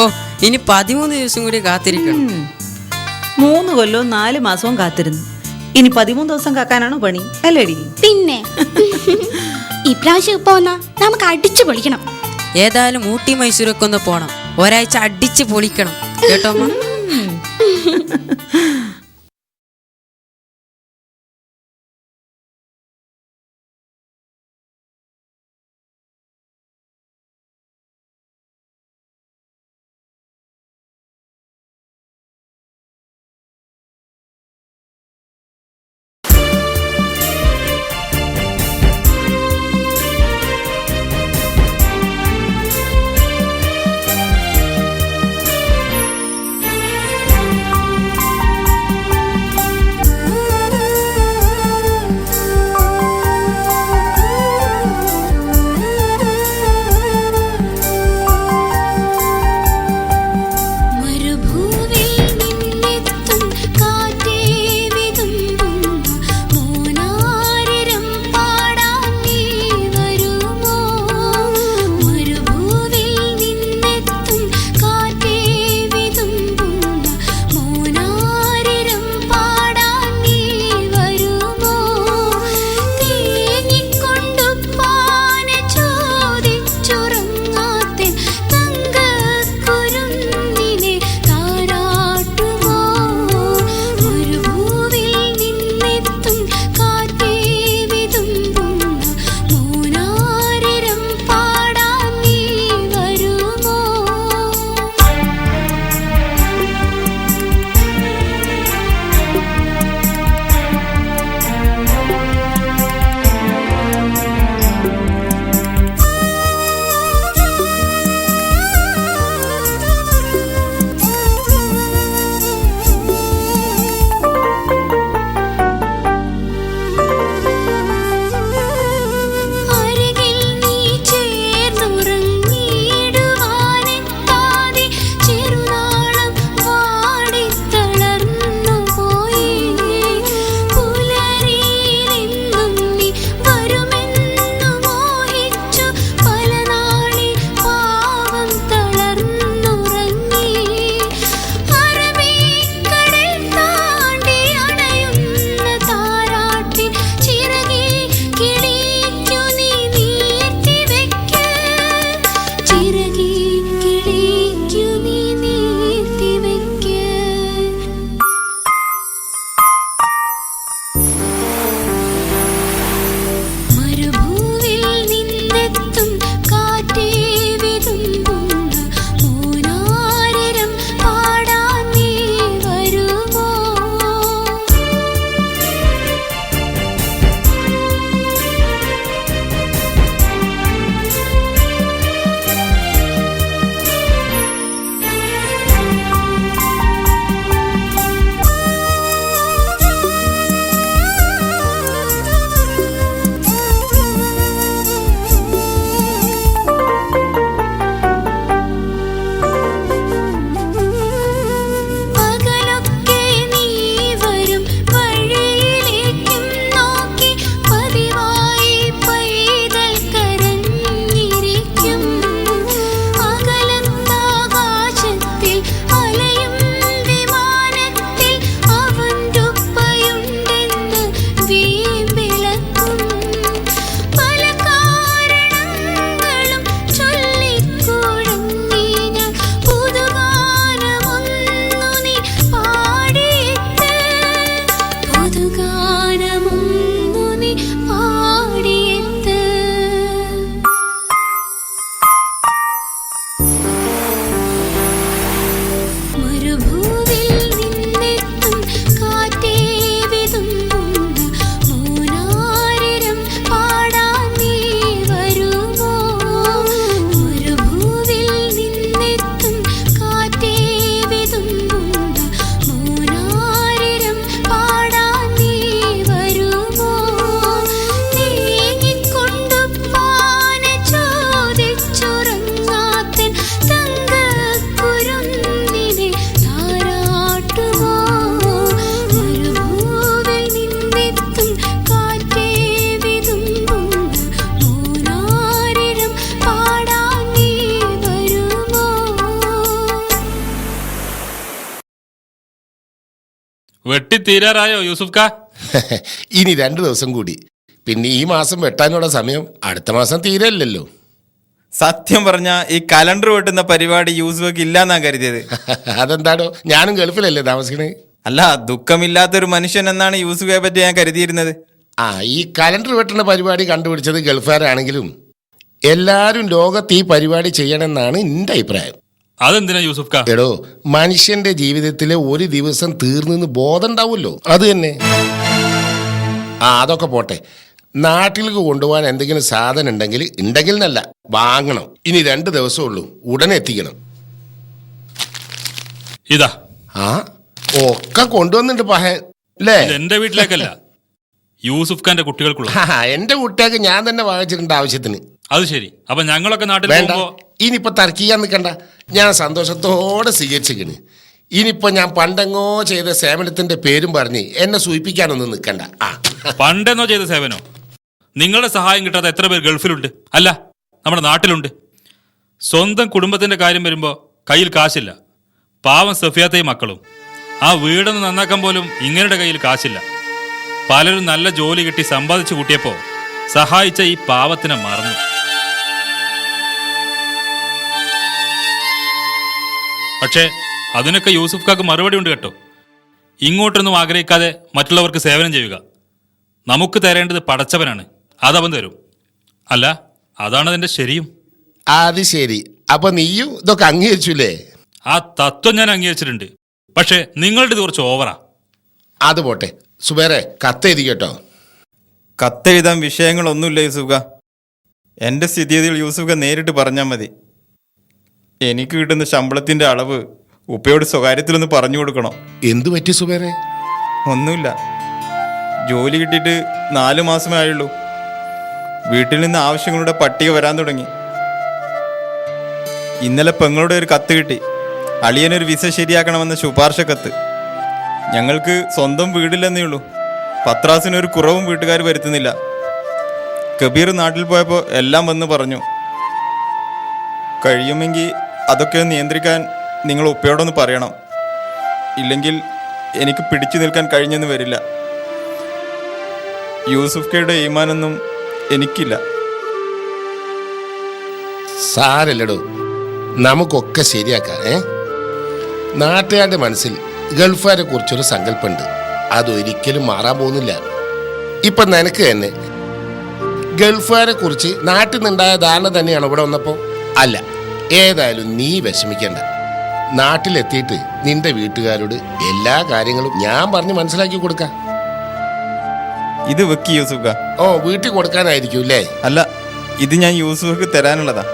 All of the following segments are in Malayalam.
ഓ ഇനി പതിമൂന്ന് ദിവസം കൂടി കാത്തിരിക്കണം. മൂന്ന് കൊല്ലവും നാല് മാസവും കാത്തിരുന്നു. ഇനി പതിമൂന്ന് ദിവസം കാക്കാനാണോ പണി? അല്ലേടി. പിന്നെ. ഇപ്രാവശ്യം നമുക്ക് അടിച്ചു പൊളിക്കണം. ഏതായാലും ഊട്ടി മൈസൂരൊക്കെ ഒന്ന് പോണം. ഒരാഴ്ച അടിച്ച് പൊളിക്കണം. കേട്ടോ അമ്മ? വെട്ടി തീരാറായോ യൂസുഫ് കാ ഇനി രണ്ടു ദിവസം കൂടി. പിന്നെ ഈ മാസം വെട്ടാനുള്ള സമയം അടുത്ത മാസം തീരല്ലല്ലോ. സത്യം പറഞ്ഞ ഈ കലണ്ടർ വെട്ടുന്ന പരിപാടി യൂസുഫക്ക് ഇല്ലാന്നാ കരുതിയത്. അതെന്താണോ ഞാനും ഗൾഫിലല്ലേ താമസിക്കണേ? അല്ല ദുഃഖമില്ലാത്തൊരു മനുഷ്യൻ എന്നാണ് യൂസുഫെ പറ്റി ഞാൻ കരുതിയിരുന്നത്. ആ ഈ കലണ്ടർ വെട്ടുന്ന പരിപാടി കണ്ടുപിടിച്ചത് ഗൾഫുകാരാണെങ്കിലും എല്ലാവരും ലോകത്ത് ഈ പരിപാടി ചെയ്യണമെന്നാണ് എന്റെ അഭിപ്രായം. അതെന്തിനാ യൂസുഫ് കാ എടോ മനുഷ്യന്റെ ജീവിതത്തിലെ ഒരു ദിവസം തീർന്നെന്ന് ബോധം ഉണ്ടാവുമല്ലോ അത് തന്നെ. ആ അതൊക്കെ പോട്ടെ. നാട്ടിലേക്ക് കൊണ്ടുപോകാൻ എന്തെങ്കിലും സാധനം ഉണ്ടെങ്കിൽ ഉണ്ടെങ്കിൽ എന്നല്ല വാങ്ങണം. ഇനി രണ്ട് ദിവസമേ ഉള്ളൂ ഉടനെ എത്തിക്കണം. ഇതാ. ആ ഒക്കെ കൊണ്ടുവന്നിട്ടുണ്ട് പഹൻ അല്ലേ ഇത് എന്റെ വീട്ടിലേക്കല്ല. യൂസുഫ് ഖാന്റെ കുട്ടികൾക്കുള്ള എന്റെ കുട്ടികൾക്ക് ഞാൻ തന്നെ വാങ്ങിച്ചിട്ടുണ്ട് ആവശ്യത്തിന്. അത് ശരി. അപ്പൊ ഞങ്ങളൊക്കെ നാട്ടിൽ വേണ്ട. ഇനിയിപ്പോ തർക്കിക്കാൻ നിൽക്കണ്ട. ഞാൻ സന്തോഷത്തോടെ സ്വീകരിച്ചിരിക്കണ്. ഇനിയിപ്പോ ഞാൻ പണ്ടെങ്ങോ ചെയ്ത സേവനത്തിന്റെ പേരും പറഞ്ഞ് എന്നെ സൂചിപ്പിക്കാനൊന്നും നിൽക്കണ്ട. ആ. പണ്ടെന്നോ ചെയ്ത സേവനോ? നിങ്ങളുടെ സഹായം കിട്ടാതെ എത്ര പേർ ഗൾഫിലുണ്ട്? അല്ല നമ്മുടെ നാട്ടിലുണ്ട്. സ്വന്തം കുടുംബത്തിന്റെ കാര്യം വരുമ്പോ കയ്യിൽ കാശില്ല. പാവം സഫിയാത്തയും മക്കളും. ആ വീടൊന്ന് നന്നാക്കാൻ പോലും ഇങ്ങനെയുടെ കയ്യിൽ കാശില്ല. പലരും നല്ല ജോലി കിട്ടി സമ്പാദിച്ചു കൂട്ടിയപ്പോ സഹായിച്ച ഈ പാവത്തിനെ മറന്നു. പക്ഷേ അതിനൊക്കെ യൂസുഫ് കാക്ക് മറുപടി ഉണ്ട് കേട്ടോ. ഇങ്ങോട്ടൊന്നും ആഗ്രഹിക്കാതെ മറ്റുള്ളവർക്ക് സേവനം ചെയ്യുക. നമുക്ക് തരേണ്ടത് പടച്ചവനാണ്. അതവൻ തരും. അല്ല അതാണ് അതിന്റെ ശരിയും. അത് ശരി. അപ്പൊ നീയും ഇതൊക്കെ അംഗീകരിച്ചില്ലേ ആ തത്വം ഞാൻ അംഗീകരിച്ചിട്ടുണ്ട്. പക്ഷേ നിങ്ങളുടെ ഇത് കുറച്ച് ഓവറാ. അത് പോട്ടെ. സുബേറെ കത്തെഴുതി കേട്ടോ. കത്തെഴുതാൻ വിഷയങ്ങളൊന്നുമില്ല യൂസുഫ എന്റെ സ്ഥിതിഗതികൾ യൂസുഫ നേരിട്ട് പറഞ്ഞാൽ മതി. എനിക്ക് കിട്ടുന്ന ശമ്പളത്തിന്റെ അളവ് ഉപ്പയോട് സ്വകാര്യത്തിലൊന്ന് പറഞ്ഞു കൊടുക്കണം. എന്തു പറ്റി സുബേറെ? ഒന്നുമില്ല. ജോലി കിട്ടിയിട്ട് നാല് മാസമേ ആയുള്ളൂ. വീട്ടിൽ നിന്ന് ആവശ്യങ്ങളുടെ പട്ടിക വരാൻ തുടങ്ങി. ഇന്നലെ പെങ്ങളുടെ ഒരു കത്ത് കിട്ടി. അളിയനൊരു വിസ ശരിയാക്കണമെന്ന ശുപാർശ കത്ത്. ഞങ്ങൾക്ക് സ്വന്തം വീടില്ലെന്നേ ഉള്ളൂ. പത്രാസിനൊരു കുറവും വീട്ടുകാർ വരുത്തുന്നില്ല. കബീർ നാട്ടിൽ പോയപ്പോൾ എല്ലാം വന്ന് പറഞ്ഞു. കഴിയുമെങ്കിൽ അതൊക്കെ നിയന്ത്രിക്കാൻ നിങ്ങൾ ഉപ്പയോടൊന്ന് പറയണം. ഇല്ലെങ്കിൽ എനിക്ക് പിടിച്ചു നിൽക്കാൻ കഴിഞ്ഞെന്ന് വരില്ല. യൂസുഫ് കെയുടെ ഈമാനൊന്നും എനിക്കില്ല. സാരല്ലടോ. നമുക്കൊക്കെ ശരിയാക്കാം ഏ? നാട്ടുകാരുടെ മനസ്സിൽ ഗൾഫുകാരെ കുറിച്ചൊരു സങ്കല്പമുണ്ട്. അതൊരിക്കലും മാറാൻ പോകുന്നില്ല. ഇപ്പൊ നിനക്ക് തന്നെ ഗൾഫുകാരെ കുറിച്ച് നാട്ടിൽ നിന്നുണ്ടായ ധാരണ തന്നെയാണ് ഇവിടെ വന്നപ്പോ അല്ല. ഏതായാലും നീ വിഷമിക്കണ്ട. നാട്ടിലെത്തിയിട്ട് നിന്റെ വീട്ടുകാരോട് എല്ലാ കാര്യങ്ങളും ഞാൻ പറഞ്ഞ് മനസ്സിലാക്കി കൊടുക്കാം. ഇത് വെക്ക് യൂസുഫ ഓ വീട്ടിൽ കൊടുക്കാനായിരിക്കും അല്ലേ? അല്ല ഇത് ഞാൻ യൂസുഫക്ക് തരാനുള്ളതാ.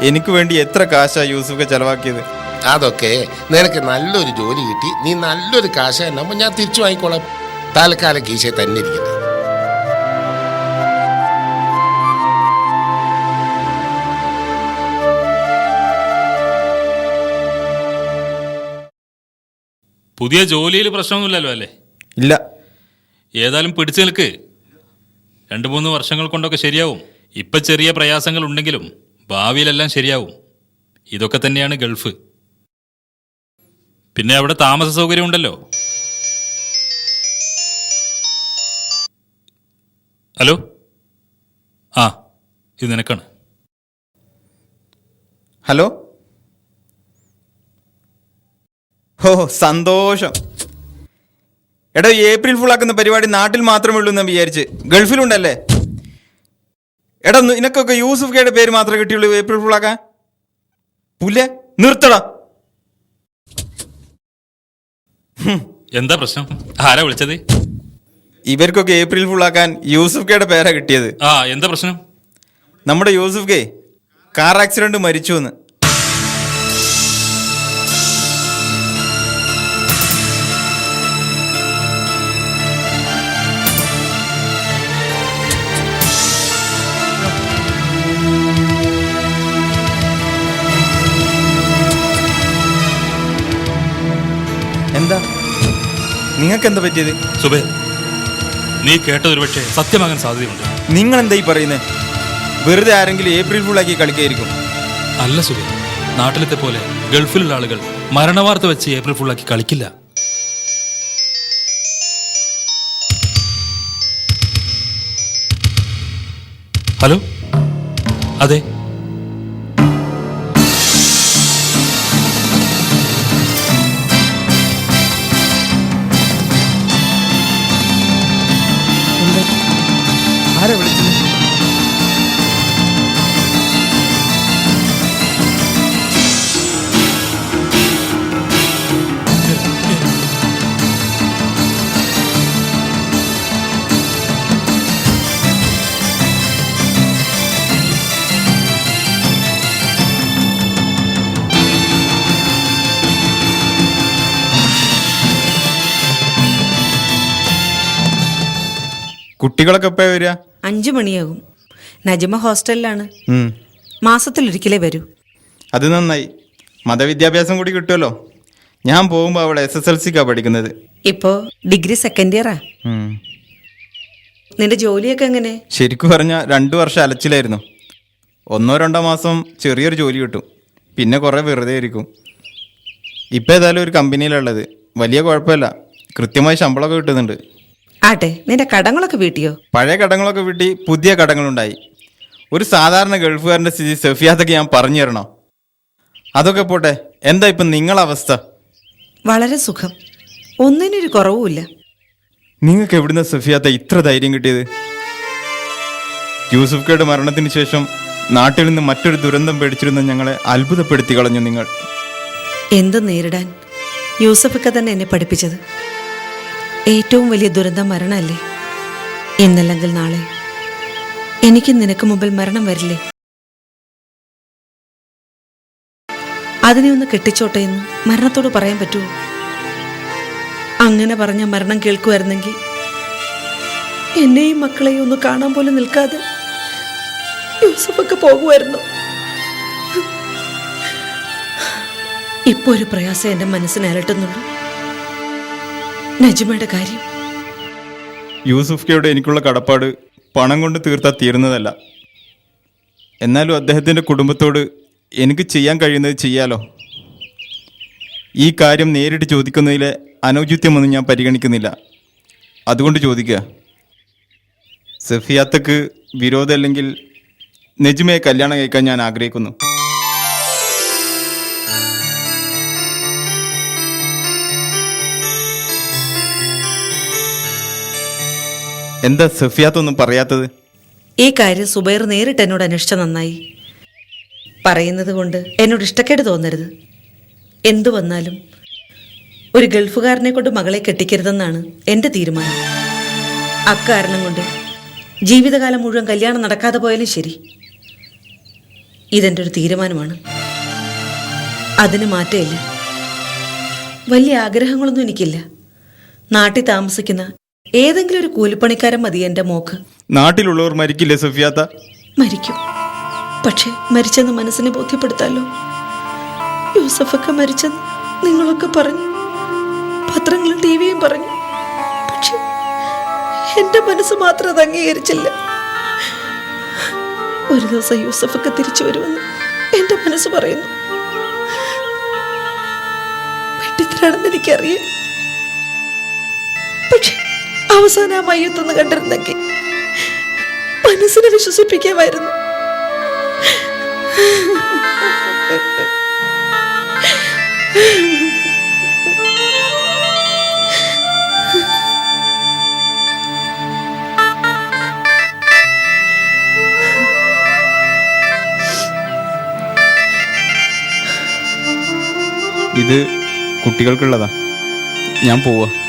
എനിക്ക് വേണ്ടി എത്ര കാശാ യൂസുഫ ചെലവാക്കിയത്? അതൊക്കെ നിനക്ക് നല്ലൊരു ജോലി കിട്ടി നീ നല്ലൊരു കാശ എന്നാകുമ്പോൾ ഞാൻ തിരിച്ചു വാങ്ങിക്കോളാം. തൽക്കാലം കീശയെ തന്നെ ഇരിക്കട്ടെ. പുതിയ ജോലിയിൽ പ്രശ്നമൊന്നുമില്ലല്ലോ അല്ലേ? ഇല്ല. ഏതായാലും പിടിച്ചു നിൽക്ക്. രണ്ട് മൂന്ന് വർഷങ്ങൾ കൊണ്ടൊക്കെ ശരിയാവും. ഇപ്പം ചെറിയ പ്രയാസങ്ങൾ ഉണ്ടെങ്കിലും ഭാവിയിലെല്ലാം ശരിയാവും. ഇതൊക്കെ തന്നെയാണ് ഗൾഫ്. പിന്നെ അവിടെ താമസ സൗകര്യം ഉണ്ടല്ലോ. ഹലോ? ആ ഇത് നിനക്കാണ്. ഹലോ? ഓ സന്തോഷം. എടാ ഏപ്രിൽ ഫുൾ ആക്കുന്ന പരിപാടി നാട്ടിൽ മാത്രമേ ഉള്ളൂ എന്ന് വിചാരിച്ച്. ഗൾഫിലുണ്ടല്ലേ? എടാ നിനക്കൊക്കെ യൂസുഫ് കെയുടെ പേര് മാത്രമേ കിട്ടിയുള്ളൂ ഏപ്രിൽ ഫുൾ ആക്കാൻ പുല്ലെ നിർത്തടാ. എന്താ പ്രശ്നം? ആരാ വിളിച്ചത്? ഇവർക്കൊക്കെ ഏപ്രിൽ ഫുൾ ആക്കാൻ യൂസുഫ് കെയുടെ പേരാ കിട്ടിയത്. ആ എന്താ പ്രശ്നം? നമ്മുടെ യൂസുഫ് കെ കാർ ആക്സിഡന്റ് മരിച്ചു എന്ന് നിങ്ങൾക്ക് എന്താ പറ്റിയത്? സുബേ നീ കേട്ടതൊരു പക്ഷേ സത്യമാകാൻ സാധ്യതയുണ്ട്. നിങ്ങൾ എന്താ ഈ പറയുന്നത് വെറുതെ ആരെങ്കിലും ഏപ്രിൽ ഫുൾ ആക്കി കളിക്കായിരിക്കും. അല്ല സുബേ നാട്ടിലത്തെ പോലെ ഗൾഫിലുള്ള ആളുകൾ മരണവാർത്ത വെച്ച് ഏപ്രിൽ ഫുൾ ആക്കി കളിക്കില്ല. ഹലോ? അതെ ആരാ വിളിച്ചത് കുട്ടികളൊക്കെ എപ്പോഴാ വരിക? അഞ്ചു മണിയാകും. നജിമ ഹോസ്റ്റലിലാണ്. മാസത്തിൽ ഒരിക്കലേ വരൂ. അത് നന്നായി. മതവിദ്യാഭ്യാസം കൂടി കിട്ടുമല്ലോ. ഞാൻ പോകുമ്പോൾ അവിടെ എസ് എസ് എൽ സിക്കാണ് പഠിക്കുന്നത്. ഇപ്പോ ഡിഗ്രി സെക്കൻഡ് ഇയറാ ഉം. നിന്റെ ജോലിയൊക്കെ എങ്ങനെ? ശരിക്കും പറഞ്ഞാൽ രണ്ടു വർഷം അലച്ചിലായിരുന്നു. ഒന്നോ രണ്ടോ മാസം ചെറിയൊരു ജോലി കിട്ടും. പിന്നെ കുറേ വെറുതെ ഇരിക്കും. ഇപ്പം ഏതായാലും ഒരു കമ്പനിയിലുള്ളത് വലിയ കുഴപ്പമില്ല. കൃത്യമായി ശമ്പളമൊക്കെ കിട്ടുന്നുണ്ട്. ആട്ടെ നിന്റെ കടങ്ങളൊക്കെ വീട്ടിയോ? പഴയ കടങ്ങളൊക്കെ വീട്ടി പുതിയ കടങ്ങളുണ്ടായി. ഒരു സാധാരണ ഗൾഫുകാരന്റെ സ്ഥിതി സെഫിയാത്തൊക്കെ ഞാൻ പറഞ്ഞു തരണോ? അതൊക്കെ പോട്ടെ എന്താ ഇപ്പം നിങ്ങളവസ്ഥ വളരെ സുഖം. ഒന്നിനൊരു കുറവുമില്ല. നിങ്ങൾക്ക് എവിടുന്ന സഫിയാത്ത ഇത്ര ധൈര്യം കിട്ടിയത്? യൂസുഫ് കയുടെ മരണത്തിന് ശേഷം നാട്ടിൽ നിന്ന് മറ്റൊരു ദുരന്തം പേടിച്ചിരുന്ന ഞങ്ങളെ അത്ഭുതപ്പെടുത്തി കളഞ്ഞു നിങ്ങൾ. എന്ത് നേരിടാൻ? യൂസഫൊക്കെ തന്നെ എന്നെ പഠിപ്പിച്ചത്. ഏറ്റവും വലിയ ദുരന്തം മരണമല്ലേ? ഇന്നല്ലെങ്കിൽ നാളെ എനിക്ക് നിനക്ക് മുമ്പിൽ മരണം വരില്ലേ? അതിനെ ഒന്ന് കെട്ടിച്ചോട്ടെ എന്ന് മരണത്തോട് പറയാൻ പറ്റുമോ? അങ്ങനെ പറഞ്ഞ മരണം കേൾക്കുമായിരുന്നെങ്കിൽ എന്നെയും മക്കളെയും ഒന്ന് കാണാൻ പോലും നിൽക്കാതെ യൂസഫൊക്കെ പോകുമായിരുന്നു. ഇപ്പോൾ ഒരു പ്രയാസം എന്റെ മനസ്സിനെ അലട്ടുന്നുള്ളൂ നജുമയുടെ കാര്യം. യൂസുഫ് കെയുടെ എനിക്കുള്ള കടപ്പാട് പണം കൊണ്ട് തീർത്താൽ തീരുന്നതല്ല. എന്നാലും അദ്ദേഹത്തിന്റെ കുടുംബത്തോട് എനിക്ക് ചെയ്യാൻ കഴിയുന്നത് ചെയ്യാലോ. ഈ കാര്യം നേരിട്ട് ചോദിക്കുന്നതിലെ അനൗചിത്യമൊന്നും ഞാൻ പരിഗണിക്കുന്നില്ല. അതുകൊണ്ട് ചോദിക്കുക. സഫിയാത്തക്ക് വിരോധമല്ലെങ്കിൽ നെജുമയെ കല്യാണം കഴിക്കാൻ ഞാൻ ആഗ്രഹിക്കുന്നു. എന്താ സഫിയാത്തൊന്നും പറയാത്തത്? ഈ കാര്യം സുബൈർ നേരിട്ട് എന്നോട് അന്വേഷിച്ച നന്നായി. പറയുന്നത് കൊണ്ട് എന്നോട് ഇഷ്ടക്കേട് തോന്നരുത്. എന്തു വന്നാലും ഒരു ഗൾഫുകാരനെ കൊണ്ട് മകളെ കെട്ടിക്കരുതെന്നാണ് എന്റെ തീരുമാനം. അക്കാരണം കൊണ്ട് ജീവിതകാലം മുഴുവൻ കല്യാണം നടക്കാതെ പോയാലും ശരി. ഇതെന്റെ ഒരു തീരുമാനമാണ്. അതിന് മാറ്റമില്ല. വലിയ ആഗ്രഹങ്ങളൊന്നും എനിക്കില്ല. നാട്ടിൽ താമസിക്കുന്ന ഏതെങ്കിലും ഒരു കൂലിപ്പണിക്കാരൻ മതി എന്റെ മോക്ക്. നാട്ടിലുള്ളവർ മരിക്കില്ലേ സഫിയാത്ത? മരിക്കും. പക്ഷെ മരിച്ചെന്ന് മനസ്സിനെ ബോധ്യപ്പെടുത്താലോ? യൂസഫൊക്കെ മരിച്ചെന്ന് നിങ്ങളൊക്കെ പറഞ്ഞു. പത്രങ്ങളും ടി വിയും പറഞ്ഞു. പക്ഷെ എന്റെ മനസ്സ് മാത്രം അത് അംഗീകരിച്ചില്ല. ഒരു ദിവസം യൂസഫൊക്കെ തിരിച്ചു വരുമെന്ന് എന്റെ മനസ്സ് പറയുന്നു. വെട്ടിത്തരാണെന്ന് എനിക്കറിയാം. അവസാനം ആ മയ്യത്തൊന്ന് കണ്ടിരുന്നെങ്കിൽ മനസ്സിനെ വിശ്വസിപ്പിക്കാമായിരുന്നു. ഇത് കുട്ടികൾക്കുള്ളതാ. ഞാൻ പോവാ.